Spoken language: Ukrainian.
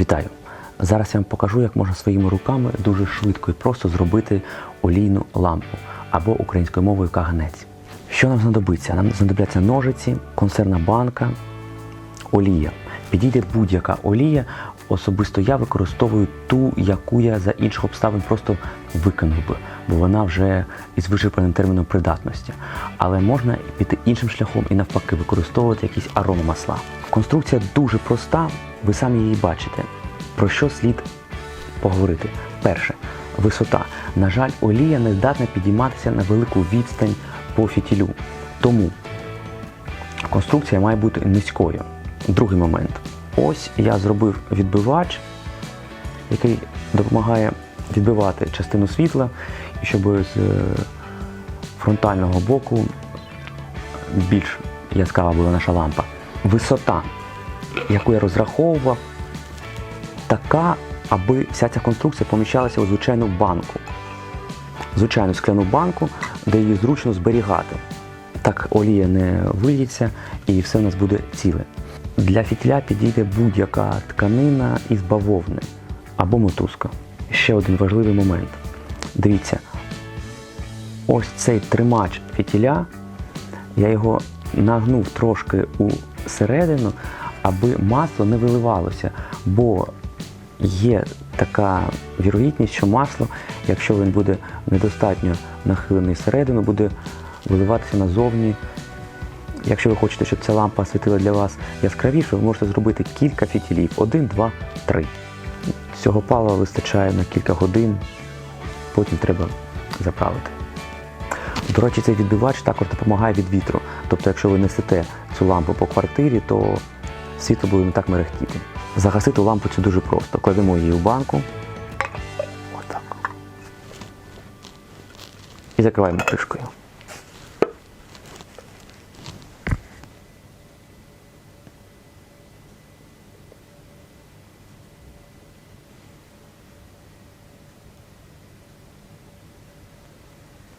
Вітаю! Зараз я вам покажу, як можна своїми руками дуже швидко і просто зробити олійну лампу або українською мовою каганець. Що нам знадобиться? Нам знадобляться ножиці, консервна банка, олія. Підійде будь-яка олія. Особисто я використовую ту, яку я за інших обставин просто викинув би, бо вона вже із вичерпаним терміном придатності. Але можна піти іншим шляхом і навпаки використовувати якісь аромамасла. Конструкція дуже проста, ви самі її бачите. Про що слід поговорити? Перше, висота. На жаль, олія не здатна підійматися на велику відстань по фітілю. Тому конструкція має бути низькою. Другий момент. Ось я зробив відбивач, який допомагає відбивати частину світла, щоб з е, фронтального боку більш яскрава була наша лампа. Висота, яку я розраховував, така, аби вся ця конструкція поміщалася у звичайну банку. Звичайну скляну банку, де її зручно зберігати. Так олія не вильється і все у нас буде ціле. Для фітіля підійде будь-яка тканина із бавовни або мотузка. Ще один важливий момент. Дивіться, ось цей тримач фітіля, я його нагнув трошки у середину, аби масло не виливалося, бо є така вірогідність, що масло, якщо він буде недостатньо нахилений всередину, буде виливатися назовні. Якщо ви хочете, щоб ця лампа світила для вас яскравіше, ви можете зробити кілька фітілів. Один, два, три. Цього палива вистачає на кілька годин, потім треба заправити. До речі, цей відбивач також допомагає від вітру. Тобто, якщо ви несете цю лампу по квартирі, то світло буде не так мерехтіти. Загасити лампу це дуже просто. Кладемо її у банку. Отак. І закриваємо кришкою.